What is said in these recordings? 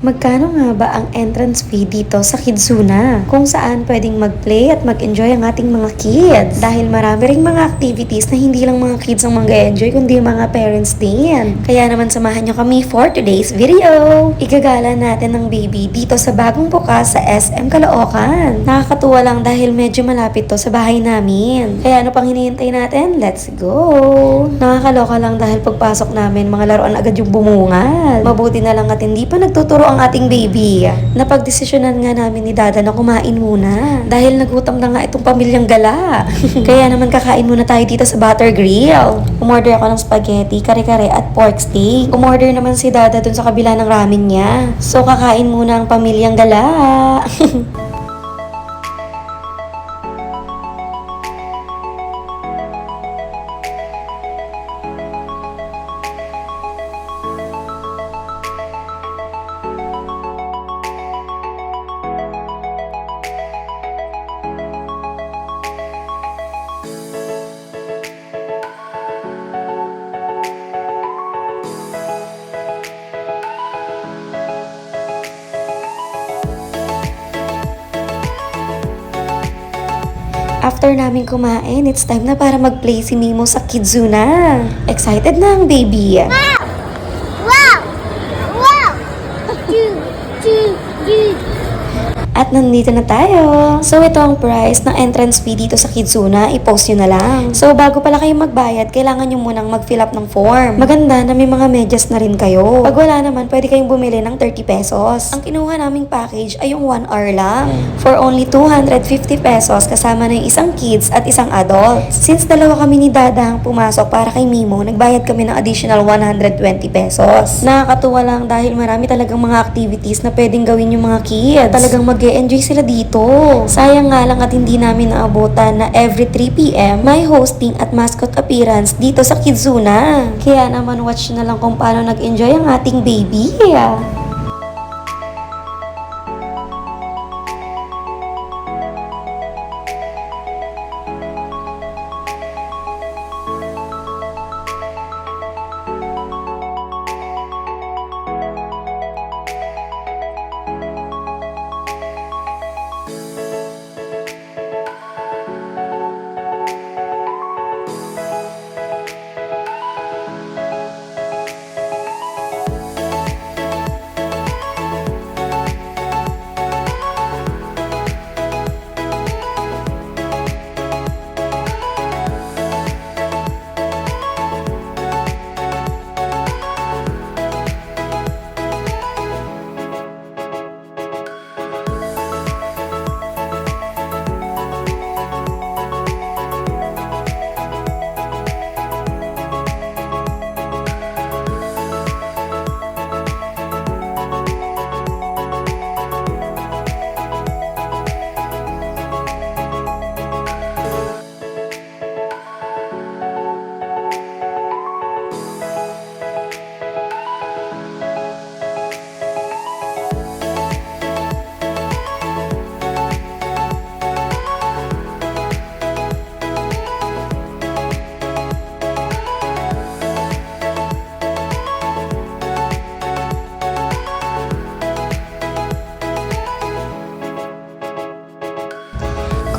Magkano nga ba ang entrance fee dito sa Kidzuna? Kung saan pwedeng mag-play at mag-enjoy ang ating mga kids. Dahil marami ring mga activities na hindi lang mga kids ang mag-enjoy kundi mga parents din. Kaya naman samahan nyo kami for today's video. Igagala natin ng baby dito sa bagong bukas sa SM Caloocan. Nakakatuwa lang dahil medyo malapit to sa bahay namin. Kaya ano pang hinihintay natin? Let's go! Nakakaloka lang dahil pagpasok namin, mga laruan agad yung bumungal. Mabuti na lang at hindi pa nagtuturo ang ating baby. Napagdesisyonan nga namin ni Dada na kumain muna. Dahil nagutom na nga itong pamilyang gala. Kaya naman kakain muna tayo dito sa Butter Grill. Umorder ako ng spaghetti, kare-kare at pork steak. Umorder naman si Dada dun sa kabila ng ramen niya. So kakain muna ang pamilyang gala. After namin kumain, it's time na para mag-play si Mimo sa Kidzuna. Excited na ang baby. Wow! Wow! Do, do, do. At nandito na tayo. So, ito ang price ng entrance fee dito sa Kidzuna. I-post nyo na lang. So, bago pala kayo magbayad, kailangan nyo munang mag-fill up ng form. Maganda na may mga medyas na rin kayo. Pag wala naman, pwede kayong bumili ng 30 pesos. Ang kinuha naming package ay yung 1 hour lang. For only 250 pesos kasama na yung isang kids at isang adult. Since dalawa kami ni Dada ang pumasok para kay Mimo, nagbayad kami ng additional 120 pesos. Nakakatuwa lang dahil marami talagang mga activities na pwedeng gawin yung mga kids. Talagang mag enjoy sila dito. Sayang nga lang at hindi namin naabutan na every 3pm may hosting at mascot appearance dito sa Kidzuna. Kaya naman watch na lang kung paano nag-enjoy ang ating baby.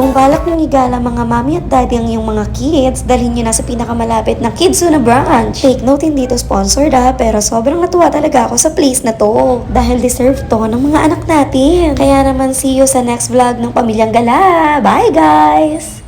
Kung balak nyo igala mga mami at daddy ang iyong mga kids, dalhin nyo na sa pinakamalapit na Kidzuna branch. Take note, hindi to sponsored ha, pero sobrang natuwa talaga ako sa place na to. Dahil deserve to ng mga anak natin. Kaya naman see you sa next vlog ng Pamilyang Gala. Bye guys!